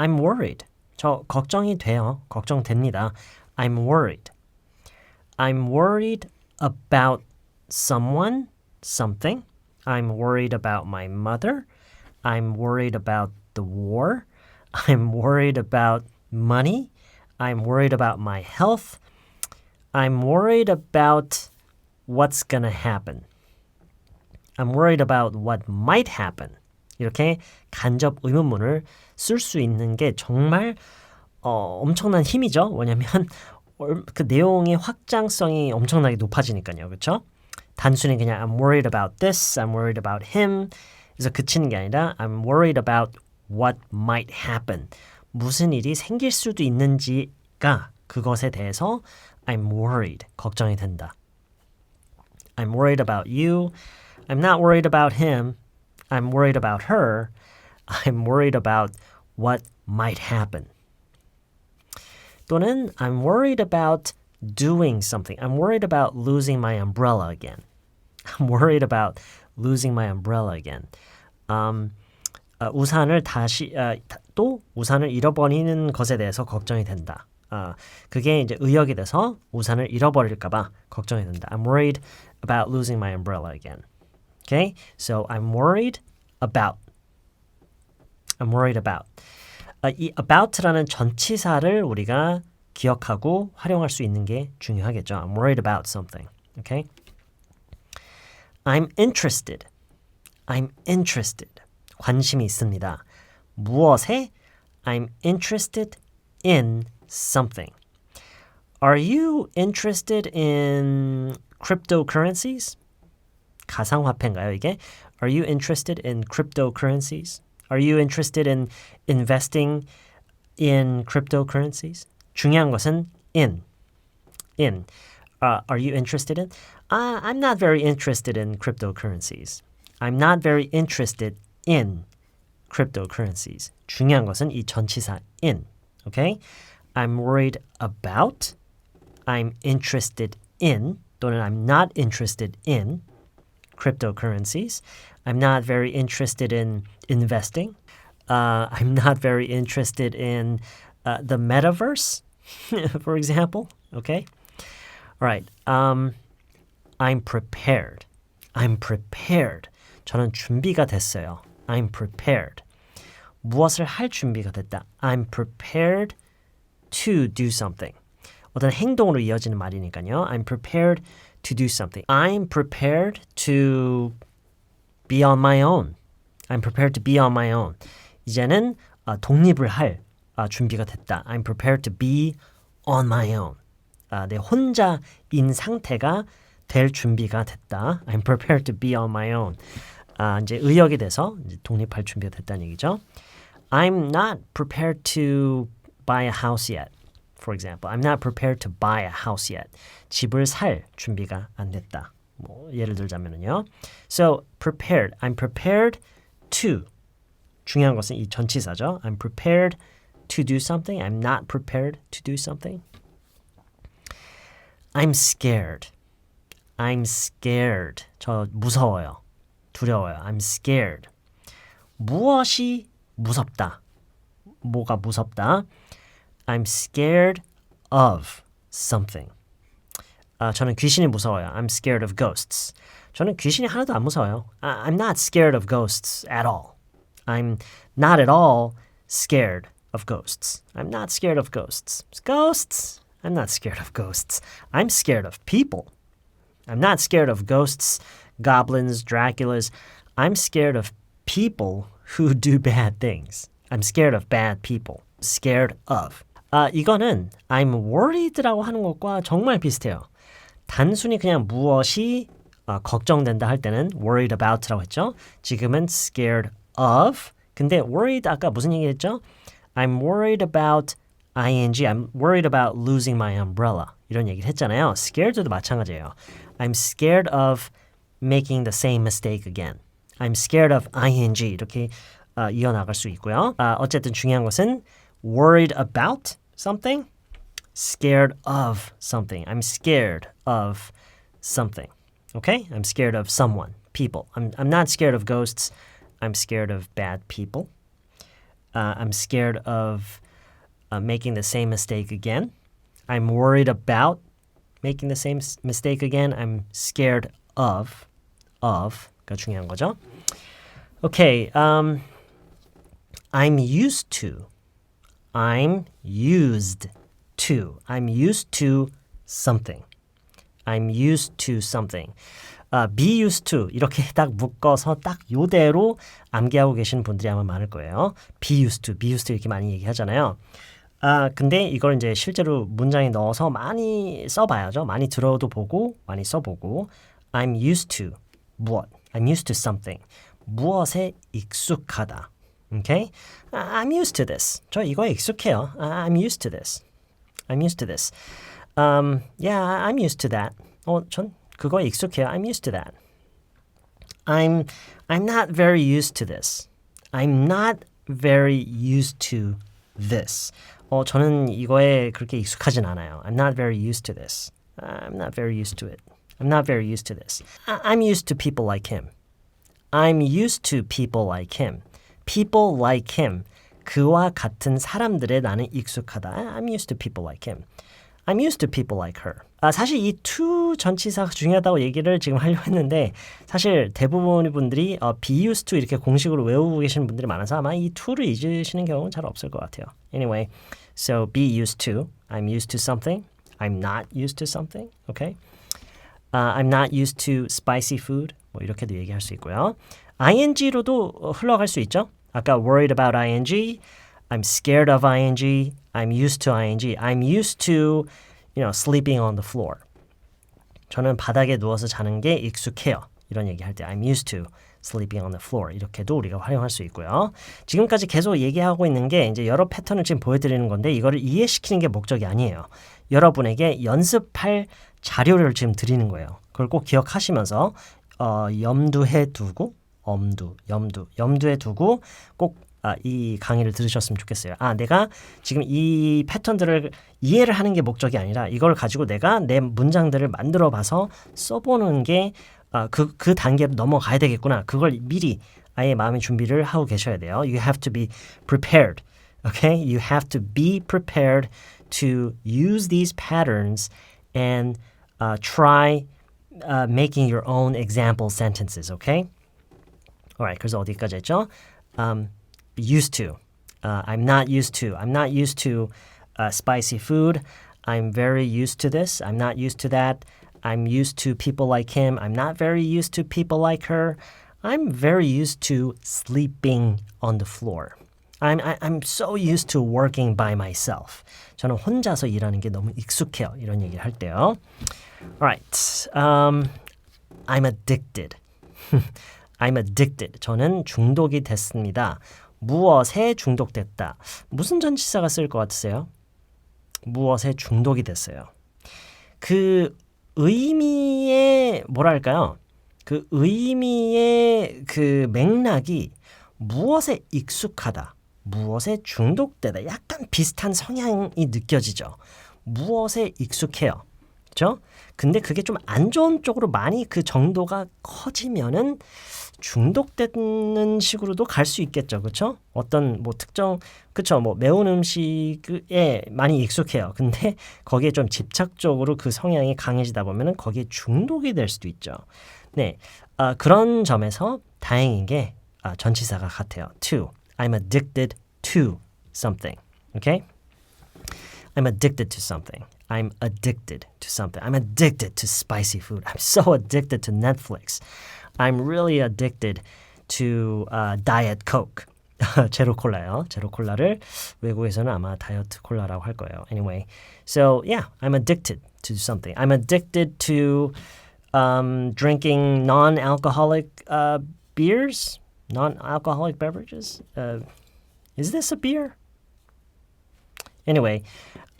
I'm worried. 저 걱정이 돼요. 걱정됩니다. I'm worried. I'm worried about someone, something. I'm worried about my mother. I'm worried about the war. I'm worried about money. I'm worried about my health. I'm worried about what's going to happen. I'm worried about what might happen. 이렇게 간접 의문문을 쓸 수 있는 게 정말 어, 엄청난 힘이죠. 왜냐면 그 내용의 확장성이 엄청나게 높아지니까요. 그렇죠? 단순히 그냥 I'm worried about this, I'm worried about him 그래서 그치는 게 아니라 I'm worried about what might happen. 무슨 일이 생길 수도 있는지가 그것에 대해서 I'm worried. 걱정이 된다. I'm worried about you. I'm not worried about him. I'm worried about her. I'm worried about what might happen. 또는 I'm worried about doing something. I'm worried about losing my umbrella again. I'm worried about losing my umbrella again. Um, 어, 우산을 다시 어, 또 우산을 잃어버리는 것에 대해서 걱정이 된다. 어, 그게 이제 의역이 돼서 우산을 잃어버릴까봐 걱정이 된다. I'm worried about losing my umbrella again. Okay, so I'm worried about. I'm worried about. 아, 이 about라는 전치사를 우리가 기억하고 활용할 수 있는 게 중요하겠죠. I'm worried about something. Okay. I'm interested. I'm interested. 관심이 있습니다. 무엇에? I'm interested in something. Are you interested in cryptocurrencies? 가상화폐인가요, 이게? Are you interested in cryptocurrencies? Are you interested in investing in cryptocurrencies? 중요한 것은 in. in. Uh, are you interested in? Uh, I'm not very interested in cryptocurrencies. I'm not very interested in cryptocurrencies. 중요한 것은 이 전치사 in. Okay? I'm worried about. I'm interested in 또는 I'm not interested in cryptocurrencies. I'm not very interested in investing. Uh, I'm not very interested in uh, the metaverse, for example. Okay? All right. Um, I'm prepared. I'm prepared. 저는 준비가 됐어요. I'm prepared. 무엇을 할 준비가 됐다. I'm prepared to do something. 어떤 행동으로 이어지는 말이니까요. I'm prepared to do something. I'm prepared to be on my own. I'm prepared to be on my own. 이제는 어, 독립을 할 어, 준비가 됐다. I'm prepared to be on my own. 아, 내 혼자인 상태가 될 준비가 됐다. I'm prepared to be on my own. 아, 이제 의역이 돼서 이제 독립할 준비가 됐다는 얘기죠. I'm not prepared to buy a house yet. For example, I'm not prepared to buy a house yet. 집을 살 준비가 안 됐다. 뭐 예를 들자면은요. So prepared. I'm prepared to. 중요한 것은 이 전치사죠. I'm prepared to do something. I'm not prepared to do something. I'm scared. I'm scared. 저 무서워요. 두려워요. I'm scared. 무엇이 무섭다. 뭐가 무섭다. I'm scared of something. 아, 저는 귀신이 무서워요. I'm scared of ghosts. 저는 귀신이 하나도 안 무서워요. I'm not scared of ghosts at all. I'm not at all scared of ghosts. I'm not scared of ghosts. Ghosts? I'm not scared of ghosts. I'm scared of people. I'm not scared of ghosts, goblins, Draculas. I'm scared of people who do bad things. I'm scared of bad people. Scared of. 아, 이거는 I'm worried라고 하는 것과 정말 비슷해요. 단순히 그냥 무엇이 어, 걱정된다 할 때는 worried about라고 했죠. 지금은 scared of. 근데 worried 아까 무슨 얘기했죠? I'm worried about ing. I'm worried about losing my umbrella. 이런 얘기를 했잖아요. scared도 마찬가지예요. I'm scared of making the same mistake again. I'm scared of ing. 이렇게 어, 이어나갈 수 있고요. 아, 어쨌든 중요한 것은 worried about something, scared of something. I'm scared of something. Okay? I'm scared of someone, people. I'm, I'm not scared of ghosts. I'm scared of bad people. uh, I'm scared of uh, making the same mistake again. I'm worried about making the same s- mistake again. I'm scared of of가 중요한 거죠. Okay, um, I'm used to. I'm used to. I'm used to something. I'm used to something. 아, be used to 이렇게 딱 묶어서 딱 요대로 암기하고 계신 분들이 아마 많을 거예요. be used to, be used to 이렇게 많이 얘기하잖아요. 아, 근데 이걸 이제 실제로 문장에 넣어서 많이 써봐야죠. 많이 들어도 보고, 많이 써보고. I'm used to 무엇? I'm used to something. 무엇에 익숙하다. Okay? I'm used to this. 저 이거에 익숙해요. I'm used to this. I'm used to this. Um, yeah, I'm used to that. 어, 전 그거에 익숙해요. I'm used to that. I'm I'm not very used to this. I'm not very used to this. 어, 저는 이거에 그렇게 익숙하진 않아요. I'm not very used to this. I'm not very used to it. I'm not very used to this. I- I'm used to people like him. I'm used to people like him. People like him. 그와 같은 사람들에 나는 익숙하다. I'm used to people like him. I'm used to people like her. 아, 사실 이 to 전치사가 중요하다고 얘기를 지금 하려고 했는데 사실 대부분의 분들이 어, be used to 이렇게 공식으로 외우고 계시는 분들이 많아서 아마 이 to를 잊으시는 경우는 잘 없을 것 같아요. Anyway, so be used to. I'm used to something. I'm not used to something. Okay? Uh, I'm not used to spicy food. 뭐 이렇게도 얘기할 수 있고요. ing로도 흘러갈 수 있죠. 아까 worried about ing, I'm scared of ing, I'm used to ing, I'm used to, you know, sleeping on the floor. 저는 바닥에 누워서 자는 게 익숙해요. 이런 얘기 할 때 I'm used to sleeping on the floor. 이렇게도 우리가 활용할 수 있고요. 지금까지 계속 얘기하고 있는 게 이제 여러 패턴을 지금 보여드리는 건데 이거를 이해시키는 게 목적이 아니에요. 여러분에게 연습할 자료를 지금 드리는 거예요. 그걸 꼭 기억하시면서 어, 염두해 두고 엄두, 염두, 염두에 두고 꼭 아, 이 강의를 들으셨으면 좋겠어요. 아, 내가 지금 이 패턴들을 이해를 하는 게 목적이 아니라 이걸 가지고 내가 내 문장들을 만들어 봐서 써보는 게 아, 그, 그 단계로 넘어가야 되겠구나. 그걸 미리 아예 마음의 준비를 하고 계셔야 돼요. You have to be prepared. Okay? You have to be prepared to use these patterns and uh, try uh, making your own example sentences. Okay? Alright, 그래서 어디까지 했죠? Um, used to. Uh, I'm not used to. I'm not used to uh, spicy food. I'm very used to this. I'm not used to that. I'm used to people like him. I'm not very used to people like her. I'm very used to sleeping on the floor. I'm, I, I'm so used to working by myself. 저는 혼자서 일하는 게 너무 익숙해요. 이런 얘기를 할 때요. Alright. Um, I'm addicted. I'm addicted. 저는 중독이 됐습니다. 무엇에 중독됐다. 무슨 전치사가 쓸 것 같으세요? 무엇에 중독이 됐어요. 그 의미의 뭐랄까요? 그 의미의 그 맥락이 무엇에 익숙하다, 무엇에 중독되다. 약간 비슷한 성향이 느껴지죠. 무엇에 익숙해요. 그렇죠? 근데 그게 좀 안 좋은 쪽으로 많이 그 정도가 커지면은 중독되는 식으로도 갈 수 있겠죠. 그렇죠? 어떤 뭐 특정 그렇죠. 뭐 매운 음식에 많이 익숙해요. 근데 거기에 좀 집착적으로 그 성향이 강해지다 보면은 거기에 중독이 될 수도 있죠. 네. 아, 그런 점에서 다행인 게 아, 전치사가 같아요. to. I'm addicted to something. Okay? I'm addicted to something. I'm addicted to something. I'm addicted to spicy food. I'm so addicted to Netflix. I'm really addicted to uh, Diet Coke. 제로 콜라요. 제로 콜라를 외국에서는 아마 다이어트 콜라라고 할 거예요. Anyway, so yeah, I'm addicted to something. I'm addicted to um, drinking non-alcoholic uh, beers, non-alcoholic beverages. Uh, is this a beer? Anyway,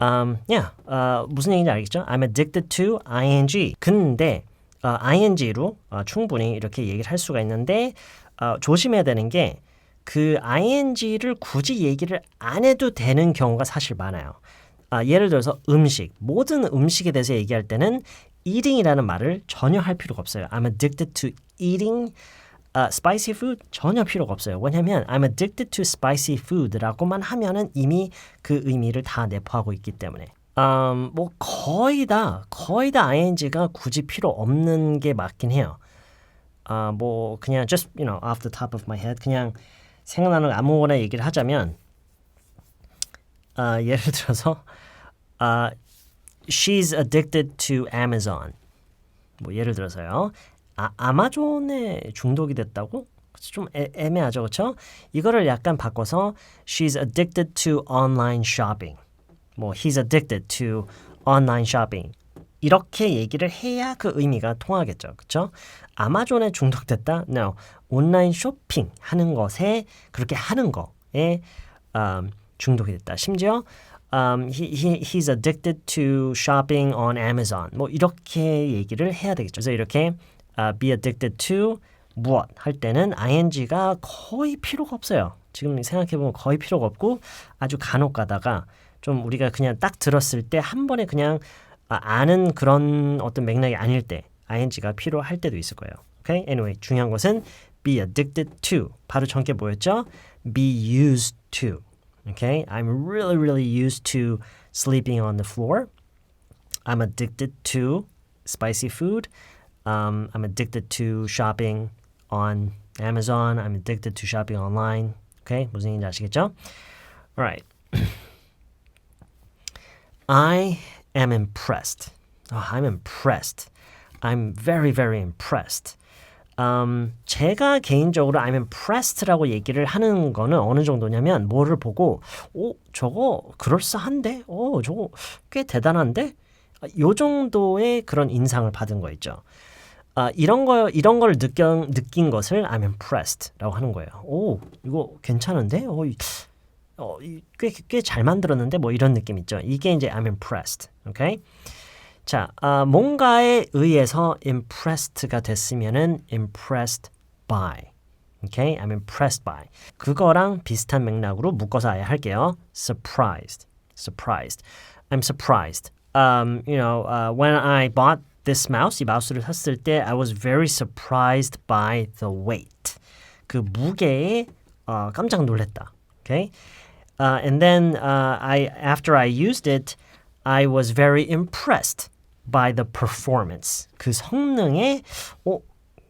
um, yeah, 어, 무슨 얘기인지 알겠죠? I'm addicted to ing. 근데 어, ing로 어, 충분히 이렇게 얘기를 할 수가 있는데 어, 조심해야 되는 게 그 ing를 굳이 얘기를 안 해도 되는 경우가 사실 많아요. 아, 예를 들어서 음식, 모든 음식에 대해서 얘기할 때는 eating이라는 말을 전혀 할 필요가 없어요. I'm addicted to eating 아, spicy food 전혀 필요가 없어요. 왜냐면 I'm addicted to spicy food라고만 하면은 이미 그 의미를 다 내포하고 있기 때문에. 음, 뭐 거의 다 거의 다 ing가 굳이 필요 없는 게 맞긴 해요. 아, 뭐 그냥 just you know off the top of my head 그냥 생각나는 아무거나 얘기를 하자면 아, 예를 들어서 아, she's addicted to Amazon. 뭐 예를 들어서요. 아, 아마존에 중독이 됐다고? 좀 애, 애매하죠, 그렇죠? 이거를 약간 바꿔서 she's addicted to online shopping. 뭐 he's addicted to online shopping. 이렇게 얘기를 해야 그 의미가 통하겠죠. 그렇죠? 아마존에 중독됐다? No. 온라인 쇼핑 하는 것에 그렇게 하는 거에 음, 중독이 됐다. 심지어 um, he, he, he's addicted to shopping on Amazon. 뭐 이렇게 얘기를 해야 되겠죠. 그래서 이렇게 uh, be addicted to 무엇 할 때는 ing가 거의 필요가 없어요. 지금 생각해보면 거의 필요가 없고 아주 간혹 가다가 좀 우리가 그냥 딱 들었을 때 한 번에 그냥 아, 아는 그런 어떤 맥락이 아닐 때 ing가 필요할 때도 있을 거예요. Okay? Anyway, 중요한 것은 be addicted to. 바로 전게 뭐였죠? be used to. Okay? I'm really, really used to sleeping on the floor. I'm addicted to spicy food. Um, I'm addicted to shopping on Amazon. I'm addicted to shopping online. Okay? 무슨 얘기인지 아시겠죠? Alright. I am impressed. Oh, I'm impressed. I'm very, very impressed. 음, 제가 개인적으로 I'm impressed라고 얘기를 하는 거는 어느 정도냐면 뭐를 보고 오 저거 그럴싸한데 오 저거 꽤 대단한데 요 정도의 그런 인상을 받은 거 있죠. 아, 이런 거 이런 걸 느껴, 느낀 것을 I'm impressed라고 하는 거예요. 오 이거 괜찮은데 어, 어, 꽤꽤 잘 만들었는데 뭐 이런 느낌 있죠. 이게 이제 I'm impressed. 오케이. 자, 아, 뭔가에 의해서 impressed가 됐으면은 impressed by. 오케이? I'm impressed by. 그거랑 비슷한 맥락으로 묶어서 아예 할게요. surprised. surprised. I'm surprised. Um, you know, uh, when I bought this mouse, 이 마우스를 샀을 때 I was very surprised by the weight. 그 무게에 어, 깜짝 놀랐다. Okay? Uh, and then uh, I after I used it, I was very impressed by the performance. 그 성능에 어,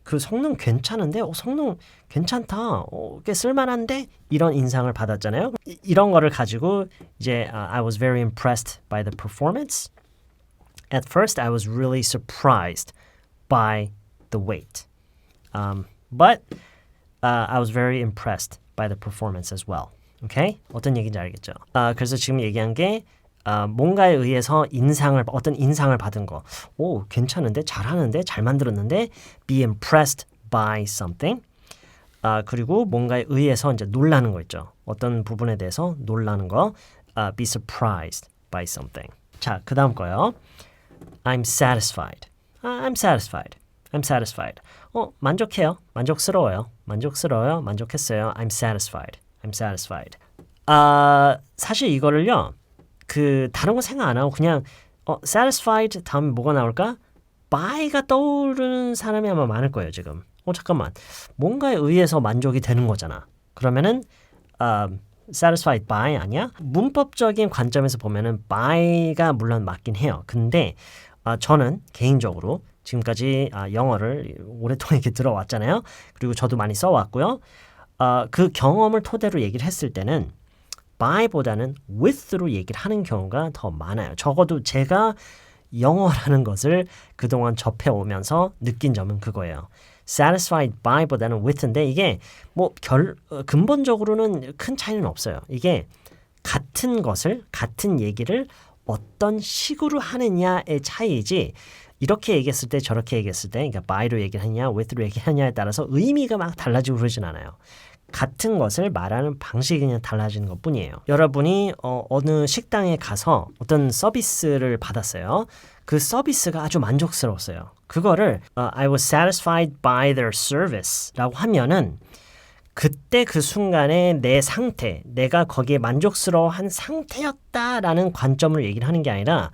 그 성능 괜찮은데? 어, 성능 괜찮다. 어, 꽤 쓸만한데? 이런 인상을 받았잖아요. 이, 이런 거를 가지고 이제 uh, I was very impressed by the performance. At first, I was really surprised by the weight. Um, but uh, I was very impressed by the performance as well. Okay? 어떤 얘기인지 알겠죠? 아, 그래서 지금 얘기한 게 아, 뭔가에 의해서 인상을 어떤 인상을 받은 거. 오, 괜찮은데 잘하는데 잘 만들었는데 be impressed by something. 아, 그리고 뭔가에 의해서 이제 놀라는 거 있죠. 어떤 부분에 대해서 놀라는 거. 아, be surprised by something. 자, 그다음 거요. I'm satisfied. 아, I'm satisfied. I'm satisfied. 어, 만족해요. 만족스러워요. 만족스러워요. 만족했어요. I'm satisfied. I'm satisfied. 아, 사실 이거를요. 그 다른 거 생각 안 하고 그냥 어, satisfied 다음에 뭐가 나올까? by가 떠오르는 사람이 아마 많을 거예요, 지금. 어, 잠깐만. 뭔가에 의해서 만족이 되는 거잖아. 그러면은 어, satisfied by 아니야? 문법적인 관점에서 보면은 by가 물론 맞긴 해요. 근데 어, 저는 개인적으로 지금까지 아, 영어를 오랫동안 이렇게 들어왔잖아요. 그리고 저도 많이 써왔고요. 어, 그 경험을 토대로 얘기를 했을 때는 by보다는 with로 얘기를 하는 경우가 더 많아요. 적어도 제가 영어라는 것을 그동안 접해오면서 느낀 점은 그거예요. satisfied by보다는 with인데 이게 뭐 결, 어, 근본적으로는 큰 차이는 없어요. 이게 같은 것을, 같은 얘기를 어떤 식으로 하느냐의 차이지 이렇게 얘기했을 때 저렇게 얘기했을 때 그러니까 by로 얘기를 하냐 with로 얘기하냐에 따라서 의미가 막 달라지고 그러진 않아요. 같은 것을 말하는 방식이 그냥 달라지는 것 뿐이에요. 여러분이 어, 어느 식당에 가서 어떤 서비스를 받았어요. 그 서비스가 아주 만족스러웠어요. 그거를 어, I was satisfied by their service라고 하면은 그때 그 순간에 내 상태, 내가 거기에 만족스러워한 상태였다라는 관점을 얘기를 하는 게 아니라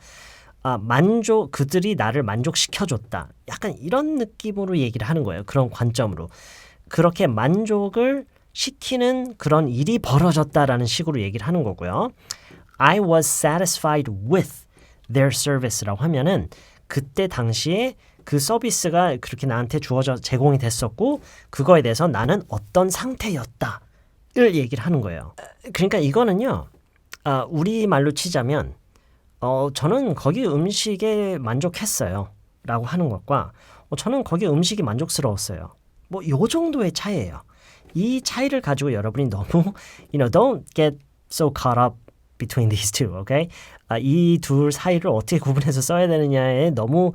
아, 만족 그들이 나를 만족시켜줬다. 약간 이런 느낌으로 얘기를 하는 거예요. 그런 관점으로. 그렇게 만족을 시키는 그런 일이 벌어졌다라는 식으로 얘기를 하는 거고요. I was satisfied with their service라고 하면은 그때 당시에 그 서비스가 그렇게 나한테 주어져 제공이 됐었고 그거에 대해서 나는 어떤 상태였다를 얘기를 하는 거예요. 그러니까 이거는요. 아, 우리 말로 치자면 어, 저는 거기 음식에 만족했어요. 라고 하는 것과 어, 저는 거기 음식이 만족스러웠어요. 뭐 요 정도의 차이예요. 이 차이를 가지고 여러분이 너무 you know don't get so caught up between these two, okay? 아, 이 둘 사이를 어떻게 구분해서 써야 되느냐에 너무 어,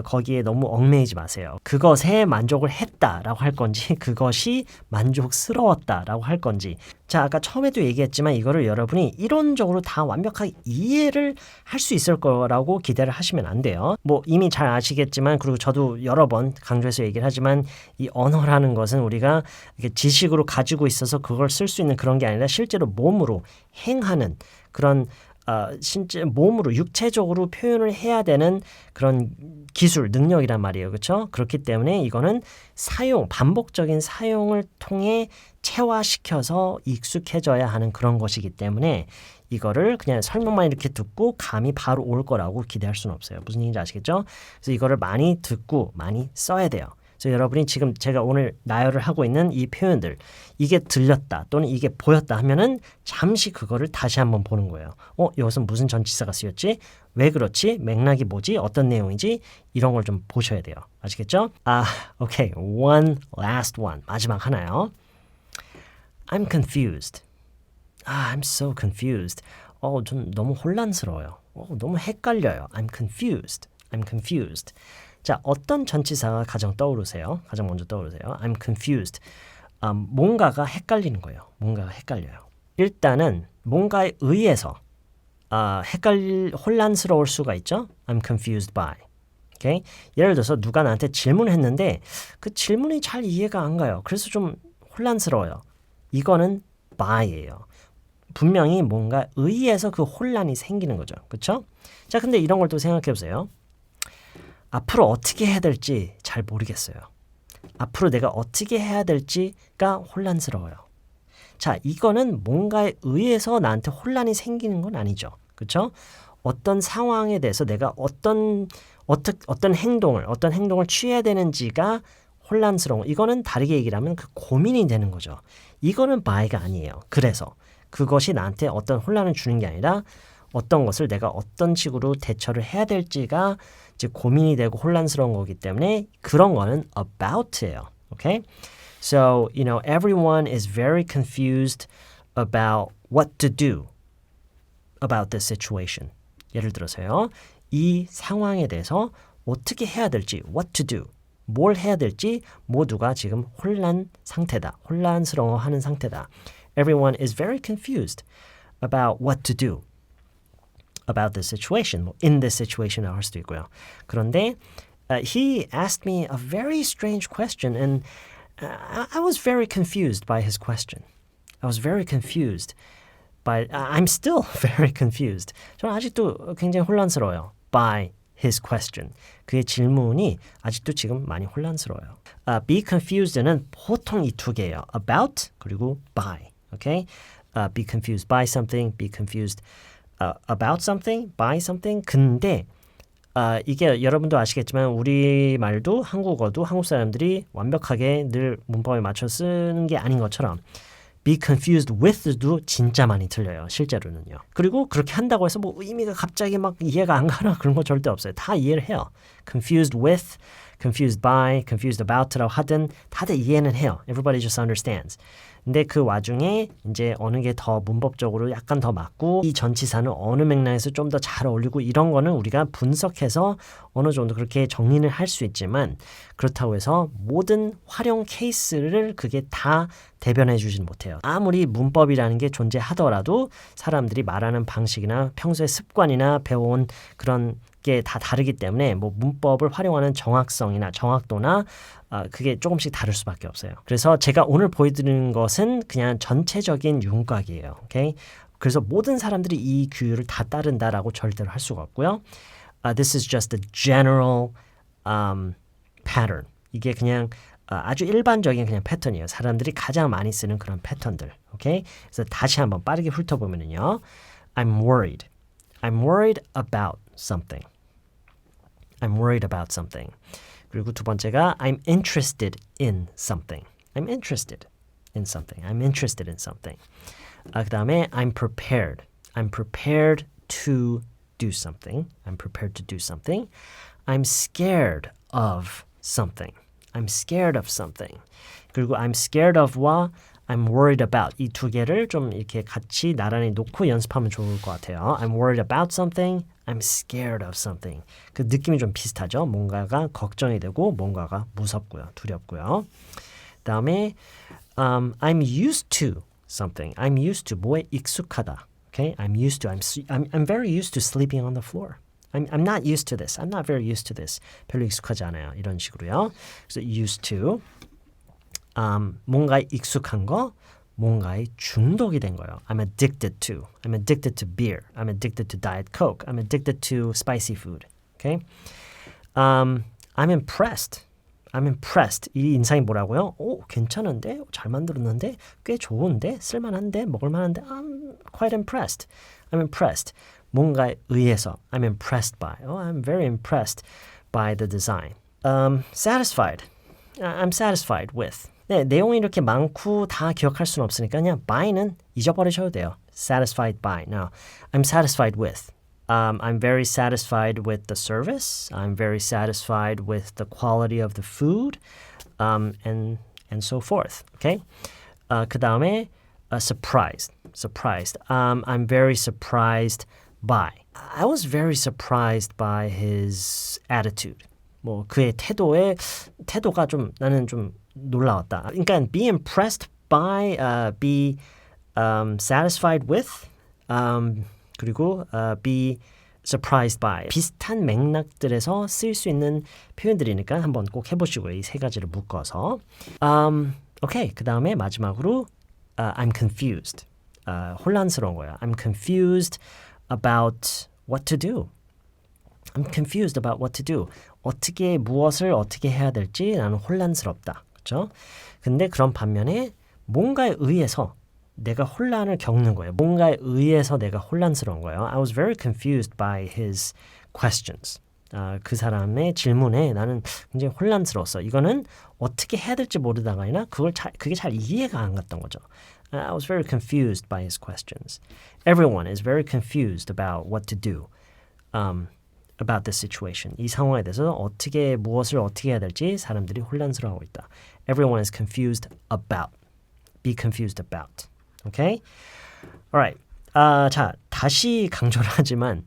거기에 너무 얽매이지 마세요. 그것에 만족을 했다라고 할 건지 그것이 만족스러웠다라고 할 건지 자 아까 처음에도 얘기했지만 이거를 여러분이 이론적으로 다 완벽하게 이해를 할 수 있을 거라고 기대를 하시면 안 돼요. 뭐 이미 잘 아시겠지만 그리고 저도 여러 번 강조해서 얘기를 하지만 이 언어라는 것은 우리가 지식으로 가지고 있어서 그걸 쓸 수 있는 그런 게 아니라 실제로 몸으로 행하는 그런 어, 진짜 몸으로 육체적으로 표현을 해야 되는 그런 기술 능력이란 말이에요. 그렇죠? 그렇기 때문에 이거는 사용 반복적인 사용을 통해 체화시켜서 익숙해져야 하는 그런 것이기 때문에 이거를 그냥 설명만 이렇게 듣고 감이 바로 올 거라고 기대할 수는 없어요. 무슨 얘기인지 아시겠죠? 그래서 이거를 많이 듣고 많이 써야 돼요. 그래서 여러분이 지금 제가 오늘 나열을 하고 있는 이 표현들 이게 들렸다 또는 이게 보였다 하면은 잠시 그거를 다시 한번 보는 거예요. 어, 여기서 무슨 전치사가 쓰였지? 왜 그렇지? 맥락이 뭐지? 어떤 내용이지? 이런 걸 좀 보셔야 돼요. 아시겠죠? 아, 오케이. Okay. One last one. 마지막 하나요. I'm confused. 아, I'm so confused. 어, 좀 너무 혼란스러워요. 어, 너무 헷갈려요. I'm confused. I'm confused. 자, 어떤 전치사가 가장 떠오르세요? 가장 먼저 떠오르세요. I'm confused. 음, 뭔가가 헷갈리는 거예요. 뭔가가 헷갈려요. 일단은 뭔가에 의해서 아, 헷갈릴 혼란스러울 수가 있죠. I'm confused by. 오케이? 예를 들어서 누가 나한테 질문을 했는데 그 질문이 잘 이해가 안 가요. 그래서 좀 혼란스러워요. 이거는 by예요. 분명히 뭔가 의해서 그 혼란이 생기는 거죠. 그렇죠? 자, 근데 이런 걸 또 생각해 보세요. 앞으로 어떻게 해야 될지 잘 모르겠어요. 앞으로 내가 어떻게 해야 될지가 혼란스러워요. 자, 이거는 뭔가에 의해서 나한테 혼란이 생기는 건 아니죠. 그렇죠? 어떤 상황에 대해서 내가 어떤 어떻 어떤 행동을 어떤 행동을 취해야 되는지가 혼란스러운 이거는 다르게 얘기를 하면 그 고민이 되는 거죠. 이거는 바이가 아니에요. 그래서 그것이 나한테 어떤 혼란을 주는 게 아니라 어떤 것을 내가 어떤 식으로 대처를 해야 될지가 이제 고민이 되고 혼란스러운 거기 때문에 그런 거는 about예요. Okay? So, you know, everyone is very confused about what to do about this situation. 예를 들어서요. 이 상황에 대해서 어떻게 해야 될지, what to do. 뭘 해야 될지 모두가 지금 혼란 상태다. 혼란스러워하는 상태다. Everyone is very confused about what to do. about the situation, 뭐 in this situation이라고 할 수도 있고요. 그런데 uh, he asked me a very strange question and uh, I was very confused by his question. I was very confused. By, I'm still very confused. 저는 아직도 굉장히 혼란스러워요. By his question. 그의 질문이 아직도 지금 많이 혼란스러워요. Uh, be confused는 보통 이 두 개예요. About 그리고 by. Okay? Uh, be confused by something, be confused Uh, about something, by something. 근데 아, 이게 여러분도 아시겠지만 우리 말도 한국어도 한국 사람들이 완벽하게 늘 문법에 맞춰 쓰는 게 아닌 것처럼 be confused with도 진짜 많이 틀려요. 실제로는요. 그리고 그렇게 한다고 해서 뭐 의미가 갑자기 막 이해가 안 가나 그런 거 절대 없어요. 다 이해를 해요. confused with, confused by, confused about라고 하든 다들 이해는 해요. Everybody just understands. 근데 그 와중에 이제 어느 게 더 문법적으로 약간 더 맞고 이 전치사는 어느 맥락에서 좀 더 잘 어울리고 이런 거는 우리가 분석해서 어느 정도 그렇게 정리를 할 수 있지만 그렇다고 해서 모든 활용 케이스를 그게 다 대변해 주진 못해요. 아무리 문법이라는 게 존재하더라도 사람들이 말하는 방식이나 평소의 습관이나 배워온 그런 게다 다르기 때문에 뭐 문법을 활용하는 정확성이나 정확도나 아, 그게 조금씩 다를 수밖에 없어요. 그래서 제가 오늘 보여드리는 것은 그냥 전체적인 윤곽이에요. 오케이? 그래서 모든 사람들이 이 규율을 다 따른다라고 절대로 할 수가 없고요. Uh, this is just a general um, pattern. 이게 그냥 아, 아주 일반적인 그냥 패턴이에요. 사람들이 가장 많이 쓰는 그런 패턴들. 오케이? 그래서 다시 한번 빠르게 훑어보면요. I'm worried. I'm worried about something. I'm worried about something. 그리고 두 번째가 I'm interested in something. I'm interested in something. I'm interested in something. 아, 그다음에 I'm prepared. I'm prepared to do something. I'm prepared to do something. I'm scared of something. I'm scared of something. 그리고 I'm scared of와 I'm worried about 이 두 개를 좀 이렇게 같이 나란히 놓고 연습하면 좋을 것 같아요. I'm worried about something. I'm scared of something. 그 느낌이 좀 비슷하죠. 뭔가가 걱정이 되고 뭔가가 무섭고요, 두렵고요. 다음에 um, I'm used to something. I'm used to 뭐에 익숙하다. Okay, I'm used to. I'm I'm I'm very used to sleeping on the floor. I'm I'm not used to this. I'm not very used to this. 별로 익숙하지 않아요. 이런 식으로요. 그래서 used to um, 뭔가에 익숙한 거, 뭔가에 중독이 된 거예요. I'm addicted to. I'm addicted to beer. I'm addicted to Diet Coke. I'm addicted to spicy food. Okay? Um, I'm impressed. I'm impressed. 이 인상이 뭐라고요? 오, 괜찮은데? 잘 만들었는데? 꽤 좋은데? 쓸만한데? 먹을만한데? I'm quite impressed. I'm impressed. 뭔가에 의해서 I'm impressed by. Oh, I'm very impressed by the design. Um, satisfied. I'm satisfied with. 네, 내용이 이렇게 많고 다 기억할 수는 없으니까 그냥 by는 잊어버리셔도 돼요. satisfied by. Now, I'm satisfied with. Um, I'm very satisfied with the service. I'm very satisfied with the quality of the food, um, and and so forth. Okay. Uh, 그 다음에 uh, surprised. Surprised. Um, I'm very surprised by. I was very surprised by his attitude. 뭐 그의 태도에 태도가 좀 나는 좀 놀라웠다. 그러니까 be impressed by, uh, be um, satisfied with, um, 그리고 uh, be surprised by 비슷한 맥락들에서 쓸 수 있는 표현들이니까 한번 꼭 해보시고요. 이 세 가지를 묶어서. Um, 오케이. 그 다음에 마지막으로 uh, I'm confused. uh, 혼란스러운 거예요. I'm confused about what to do. I'm confused about what to do. 어떻게 무엇을 어떻게 해야 될지 나는 혼란스럽다. 그렇죠? 근데 그런 반면에 뭔가에 의해서 내가 혼란을 겪는 거예요. 뭔가에 의해서 내가 혼란스러운 거예요. I was very confused by his questions. 아, 그 사람의 질문에 나는 굉장히 혼란스러웠어. 이거는 어떻게 해야 될지 모르다가 아니라 그걸 잘, 그게 잘 이해가 안 갔던 거죠. I was very confused by his questions. Everyone is very confused about what to do. Um, about this situation. 이 상황에 대해서 어떻게 무엇을 어떻게 해야 될지 사람들이 혼란스러워하고 있다. Everyone is confused about. Be confused about. Okay? Alright. 아, 자, 다시 강조를 하지만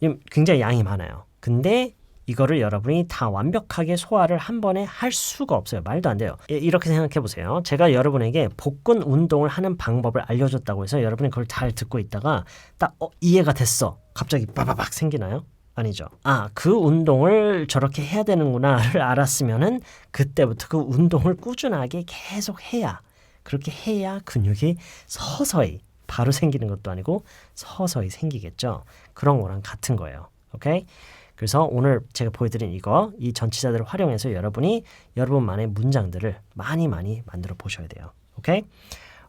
이 굉장히 양이 많아요. 근데 이거를 여러분이 다 완벽하게 소화를 한 번에 할 수가 없어요. 말도 안 돼요. 이- 이렇게 생각해 보세요. 제가 여러분에게 복근 운동을 하는 방법을 알려줬다고 해서 여러분이 그걸 잘 듣고 있다가 딱 어, 이해가 됐어. 갑자기 빠바박 생기나요? 아니죠. 아, 그 운동을 저렇게 해야 되는구나를 알았으면은 그때부터 그 운동을 꾸준하게 계속 해야 그렇게 해야 근육이 서서히 바로 생기는 것도 아니고 서서히 생기겠죠. 그런 거랑 같은 거예요. 오케이? 그래서 오늘 제가 보여드린 이거 이 전치사들을 활용해서 여러분이 여러분만의 문장들을 많이 많이 만들어 보셔야 돼요. 오케이?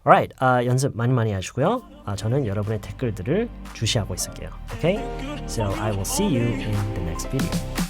Alright, 아, 연습 많이 많이 하시고요. 아, 저는 여러분의 댓글들을 주시하고 있을게요. 오케이? So I will see you in the next video.